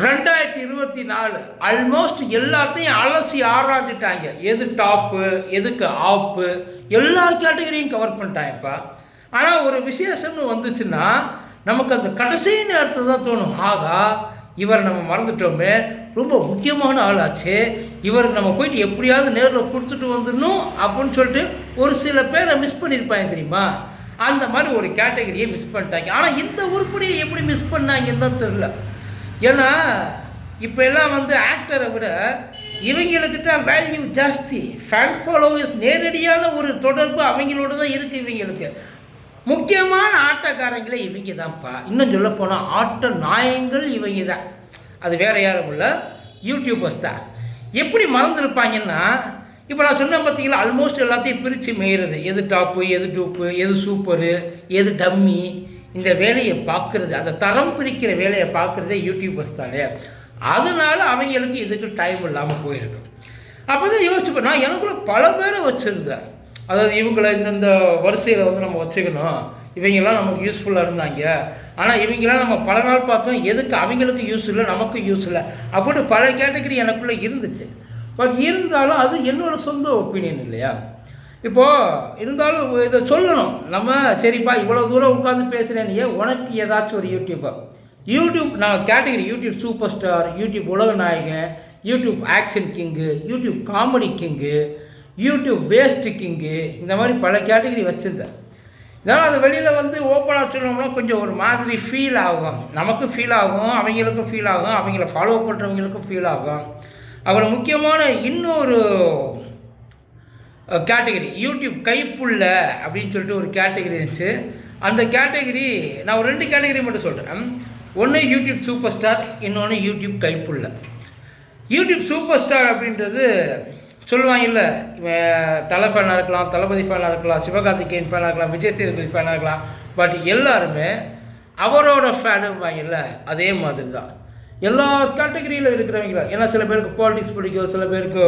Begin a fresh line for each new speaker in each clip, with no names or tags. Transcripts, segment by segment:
ரெண்டாயிரத்தி இருபத்தி நாலு ஆல்மோஸ்ட் எல்லாத்தையும் அலசி ஆராய்ஞ்சிட்டாங்க. எது டாப்பு எதுக்கு ஆப்பு எல்லா கேட்டகரியும் கவர் பண்ணிட்டாங்கப்பா ஆனால் ஒரு விசேஷம்னு வந்துச்சுன்னா நமக்கு அந்த கடைசி நேரத்தில் தான் தோணும். ஆகா இவரை நம்ம மறந்துட்டோமே. ரொம்ப முக்கியமான ஆளாச்சு. இவருக்கு நம்ம போயிட்டு எப்படியாவது நேரில் கொடுத்துட்டு வந்துடணும் அப்படின்னு சொல்லிட்டு ஒரு சில பேரை மிஸ் பண்ணியிருப்பாங்க தெரியுமா? அந்த மாதிரி ஒரு கேட்டகரியை மிஸ் பண்ணிட்டாங்க. ஆனால் இந்த உருப்படியை எப்படி மிஸ் பண்ணாங்கன்னு தான் தெரில ஏன்னா இப்போ எல்லாம் வந்து ஆக்டரை விட இவங்களுக்கு தான் வேல்யூ ஜாஸ்தி. ஃபேன் ஃபாலோவர்ஸ் நேரடியான ஒரு தொடர்பு அவங்களோட தான் இருக்குது இவங்களுக்கு. முக்கியமான ஆட்டக்காரங்களே இவங்க தான்ப்பா இன்னும் சொல்ல போனால் ஆட்ட நாயங்கள் இவங்க தான் அது வேற யாரும் இல்லை. யூடியூபர்ஸ் தான். எப்படி மறந்துருப்பாங்கன்னா இப்போ நான் சொன்னேன் பார்த்தீங்களா ஆல்மோஸ்ட் எல்லாத்தையும் பிரித்து மேயிறது. எது டாப்பு எது டூப்பு எது சூப்பரு எது டம்மி இந்த வேலையை பார்க்குறது அந்த தரம் பிரிக்கிற வேலையை பார்க்குறதே யூடியூபர்ஸ் தானே. அதனால அவங்களுக்கு இதுக்கு டைம் இல்லாமல் போயிருக்கு. அப்போ தான் யோசிச்சுப்பேன் நான் எனக்குள்ள பல பேரை வச்சுருந்தேன். அதாவது இவங்களை இந்தந்த வரிசையில் வந்து நம்ம வச்சுக்கணும். இவங்கெல்லாம் நமக்கு யூஸ்ஃபுல்லாக இருந்தாங்க. ஆனால் இவங்கெல்லாம் நம்ம பல நாள் பார்த்தோம் எதுக்கு அவங்களுக்கு யூஸ் இல்லை நமக்கும் யூஸ் இல்லை அப்படின்னு பல கேட்டகரி எனக்குள்ளே இருந்துச்சு. பட் இருந்தாலும் அது என்னோடய சொந்த ஒப்பீனியன் இல்லையா? இப்போது இருந்தாலும் இதை சொல்லணும். நம்ம சரிப்பா இவ்வளோ தூரம் உட்காந்து பேசுகிறேன்னு உனக்கு ஏதாச்சும் ஒரு யூடியூப்பை யூடியூப் நான் category YouTube super star YouTube உலக நாயகன் YouTube action king YouTube comedy king YouTube waste king இந்த மாதிரி பல கேட்டகரி வச்சுருந்தேன். இதனால் அது வெளியில் வந்து ஓப்பனாக சொல்லணும்னா கொஞ்சம் ஒரு மாதிரி ஃபீல் ஆகும். நமக்கும் ஃபீல் ஆகும் அவங்களுக்கும் ஃபீல் ஆகும் அவங்கள ஃபாலோ பண்ணுறவங்களுக்கும் ஃபீல் ஆகும். அப்புறம் முக்கியமான இன்னொரு கேட்டகரி யூடியூப் கைப்புள்ள அப்படின்னு சொல்லிட்டு ஒரு கேட்டகரி இருந்துச்சு. அந்த கேட்டகரி நான் ஒரு ரெண்டு கேட்டகரி மட்டும் சொல்கிறேன் ஒன்று யூடியூப் சூப்பர் ஸ்டார் இன்னொன்று YouTube Kaipulla YouTube super star அப்படின்றது சொல்லுவாங்கல்ல இல்லை தலை ஃபேனாக இருக்கலாம் தளபதி ஃபேனாக இருக்கலாம் சிவகார்த்திகேயன் ஃபேனாக இருக்கலாம் விஜய் சேதுபதி ஃபேனாக இருக்கலாம். பட் எல்லாருமே அவரோட ஃபேனுவாங்கல்ல அதே மாதிரி தான் எல்லா கேட்டகரியில் இருக்கிறவங்க ஏன்னா சில பேருக்கு பாலிடிக்ஸ் பிடிக்கும் சில பேருக்கு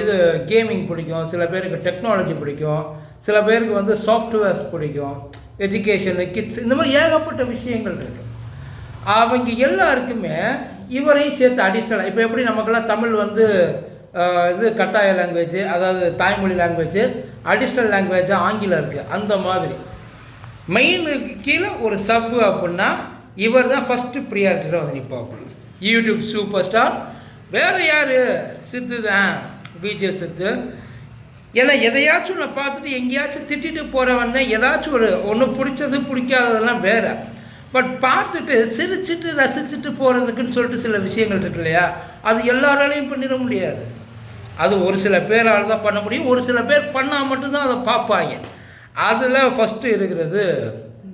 இது கேமிங் பிடிக்கும். சில பேருக்கு டெக்னாலஜி பிடிக்கும். சில பேருக்கு வந்து சாஃப்ட்வேர்ஸ் பிடிக்கும். எஜுகேஷனு கிட்ஸ் இந்த மாதிரி ஏகப்பட்ட விஷயங்கள் இருக்கு. அவங்க எல்லாருக்குமே இவரையும் சேர்த்து அடிஷ்னலாக இப்போ எப்படி நமக்கெல்லாம் தமிழ் வந்து இது கட்டாய லாங்குவேஜ் அதாவது தாய்மொழி லாங்குவேஜ் அடிஷ்னல் லாங்குவேஜாக ஆங்கிலம் இருக்குது அந்த மாதிரி. மெயினுக்கு கீழே ஒரு சப்பு அப்படின்னா இவர் தான் ஃபஸ்ட்டு ப்ரியாரிட்டியில் வந்து நிற்பாப்புல யூடியூப் சூப்பர் ஸ்டார் வேறு யார்? சித்து தான் பிஜே சித்து. ஏன்னா எதையாச்சும் நான் பார்த்துட்டு எங்கேயாச்சும் திட்டிட்டு போகிறவன் தான் ஏதாச்சும் ஒரு ஒன்று பிடிச்சது பிடிக்காததெல்லாம் வேறு. பட் பார்த்துட்டு சிரிச்சிட்டு ரசிச்சுட்டு போகிறதுக்குன்னு சொல்லிட்டு சில விஷயங்கள் இருக்கு இல்லையா? அது எல்லாராலையும் பண்ணிட முடியாது. அது ஒரு சில பேரால் தான் பண்ண முடியும். ஒரு சில பேர் பண்ணால் மட்டும்தான் அதை பார்ப்பாங்க. அதில் ஃபஸ்ட்டு இருக்கிறது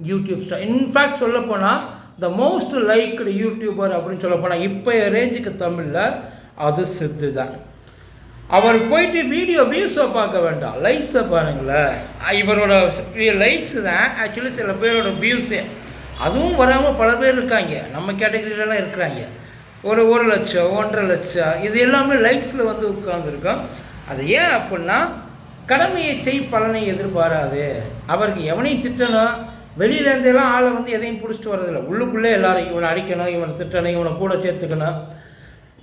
யூடியூப் ஸ்டார் இன்ஃபேக்ட் சொல்லப்போனால் த மோஸ்ட் லைக்டு யூடியூபர் அப்படின்னு சொல்லப்போனால் இப்போ ரேஞ்சுக்கு தமிழில் அது சித்து தான் அவர் போயிட்டு வீடியோ வியூஸை பார்க்க வேண்டாம். லைக்ஸை பாருங்களேன். இவரோட லைக்ஸ் தான் ஆக்சுவலி சில பேரோட வியூஸே அதுவும் வராமல் பல பேர் இருக்காங்க. நம்ம கேட்டகரியிலலாம் இருக்கிறாங்க. ஒரு ஒரு லட்சம் ஒன்றரை லட்சம் இது எல்லாமே லைக்ஸில் வந்து உட்காந்துருக்கோம் அது ஏன் அப்படின்னா கடமையை செய் பலனை எதிர்பாராது. அவருக்கு எவனையும் திட்டணும். வெளியிலேருந்தெல்லாம் ஆளை வந்து எதையும் பிடிச்சிட்டு வரதில்லை உள்ளுக்குள்ளே எல்லாரும் இவனை அடிக்கணும் இவனை திட்டணும் இவனை கூட சேர்த்துக்கணும்.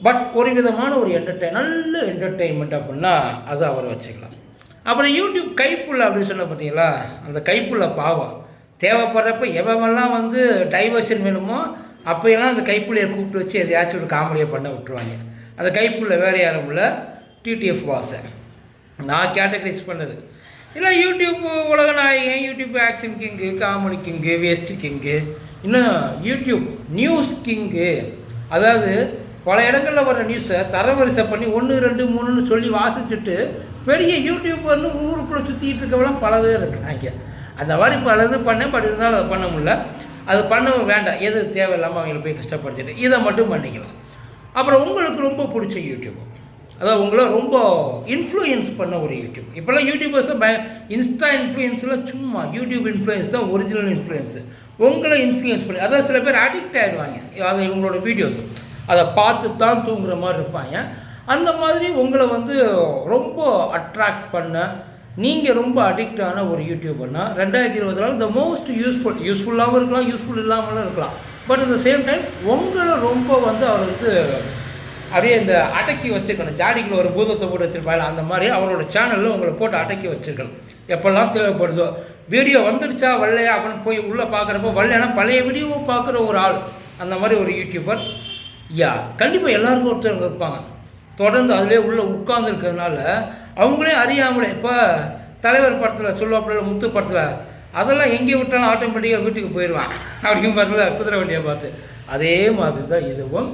பட் ஒரு விதமான ஒரு என்டர்டெயின் நல்ல என்டர்டெயின்மெண்ட் அப்படின்னா அதை அவர் வச்சுக்கலாம். அப்புறம் யூடியூப் கைப்புள்ள அப்படின்னு சொன்ன பார்த்தீங்களா? அந்த கைப்புள்ள பாவம். தேவைப்படுறப்ப எவெல்லாம் வந்து டைவர்ஷன் வேணுமோ அப்போயெல்லாம் அந்த கைப்புள்ளையை கூப்பிட்டு வச்சு எதையாச்சும் ஒரு காமெடியை பண்ண விட்டுருவாங்க. அந்த கைப்புள்ள வேறு யாரும் இல்லை. டிடிஎஃப் வாசை நான் கேட்டகரைஸ் பண்ணது. இல்லை யூடியூப் உலக நாயகன் YouTube action king comedy king waste king இன்னும் யூடியூப் நியூஸ் கிங்கு அதாவது பல இடங்களில் வர நியூஸை தரவரிசை பண்ணி ஒன்று ரெண்டு மூணுன்னு சொல்லி வாசிச்சுட்டு பெரிய யூடியூபர்னு ஊருக்குள்ளே சுற்றிட்டு இருக்கவெல்லாம் பல பேர் இருக்காங்க. அந்த மாதிரி பல இது பண்ணேன் பட் இருந்தாலும் அதை பண்ண முடியல. அது பண்ண வேண்டாம். எது தேவையில்லாமல் அவங்கள போய் கஷ்டப்படுத்திட்டு இதை மட்டும் பண்ணிக்கலாம். அப்புறம் உங்களுக்கு ரொம்ப பிடிச்ச யூடியூப் அதாவது உங்களை ரொம்ப இன்ஃப்ளூயன்ஸ் பண்ண ஒரு யூடியூப் இப்போல்லாம் யூடியூபர்ஸ் பய இன்ஸ்டா இன்ஃப்ளூயன்ஸ்லாம் சும்மா யூடியூப் இன்ஃப்ளூயன்ஸ் தான் ஒரிஜினல் இன்ஃப்ளூயன்ஸு உங்களை இன்ஃப்ளூயன்ஸ் பண்ணி அதாவது சில பேர் அடிக்ட் ஆகிடுவாங்க அது இவங்களோட வீடியோஸ் அதை பார்த்து தான் தூங்குற மாதிரி இருப்பாங்க. அந்த மாதிரி உங்களை வந்து ரொம்ப அட்ராக்ட் பண்ண நீங்கள் ரொம்ப அடிக்ட் ஆன ஒரு யூடியூபர்னா ரெண்டாயிரத்தி இருபதுல த மோஸ்ட் யூஸ்ஃபுல் யூஸ்ஃபுல்லாகவும் இருக்கலாம் யூஸ்ஃபுல் இல்லாமலும் இருக்கலாம். But at the same time உங்களை ரொம்ப வந்து அவர் வந்து அப்படியே இந்த அடக்கி வச்சுருக்கணும். ஜாடிக்குள்ள ஒரு பூதத்தை போட்டு வச்சுருப்பாள் அந்த மாதிரி அவரோட சேனலில் உங்களை போட்டு அடக்கி வச்சுருக்கணும். எப்பெல்லாம் தேவைப்படுதோ. வீடியோ வந்துடுச்சா வரலையா அப்படின்னு போய் உள்ளே பார்க்குறப்போ வரலைன்னா பழைய வீடியோவை பார்க்குற ஒரு ஆள். அந்த மாதிரி ஒரு யூடியூபர் யா கண்டிப்பாக எல்லாருக்கும் ஒருத்தர் இருப்பாங்க. தொடர்ந்து அதிலே உள்ளே உட்கார்ந்துருக்கிறதுனால அவங்களே அறியாமலே இப்போ தலைவர் படத்தில் சொல்லுவாப்புல முத்து படத்தில் அதெல்லாம் எங்கே விட்டாலும் ஆட்டோமேட்டிக்காக வீட்டுக்கு போயிடுவான். அப்படிங்கிற மாதிரில குதிரை வண்டியை பார்த்து. அதே மாதிரி தான் இதுவும்.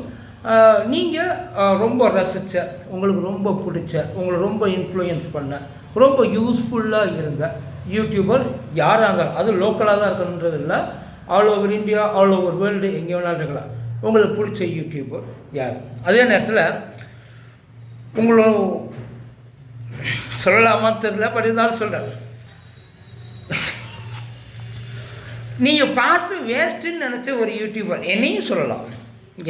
நீங்கள் ரொம்ப ரசித்த உங்களுக்கு ரொம்ப பிடிச்ச உங்களை ரொம்ப இன்ஃப்ளூயன்ஸ் பண்ண ரொம்ப யூஸ்ஃபுல்லாக இருந்த யூடியூபர் யாராக இருந்தாலும் அது லோக்கலாக தான் இருக்கணுன்றது இல்லை all over India all over world எங்கே வேணாலும் இருக்கலாம். உங்களுக்கு பிடிச்ச யூடியூபர் யார்? அதே நேரத்தில் உங்களோட சொல்லலாமான்னு தெரியல பட் இருந்தாலும் சொல்கிறேன் நீங்கள் பார்த்து வேஸ்ட்டுன்னு நினச்ச ஒரு யூடியூபர் என்னையும் சொல்லலாம்.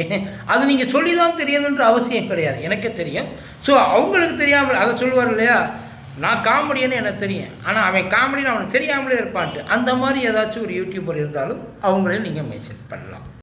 ஏன், அது நீங்கள் சொல்லி தான் தெரியணுன்ற அவசியம் கிடையாது. எனக்கே தெரியும். ஸோ அவங்களுக்கு தெரியாமல் அதை சொல்லுவார் இல்லையா? நான் காமெடின்னு எனக்கு தெரியும். ஆனால் அவன் காமெடின்னு அவனுக்கு தெரியாமலே இருப்பான்ட்டு. அந்த மாதிரி ஏதாச்சும் ஒரு யூடியூபர் இருந்தாலும் அவங்களையும் நீங்கள் மென்ஷன் பண்ணலாம்.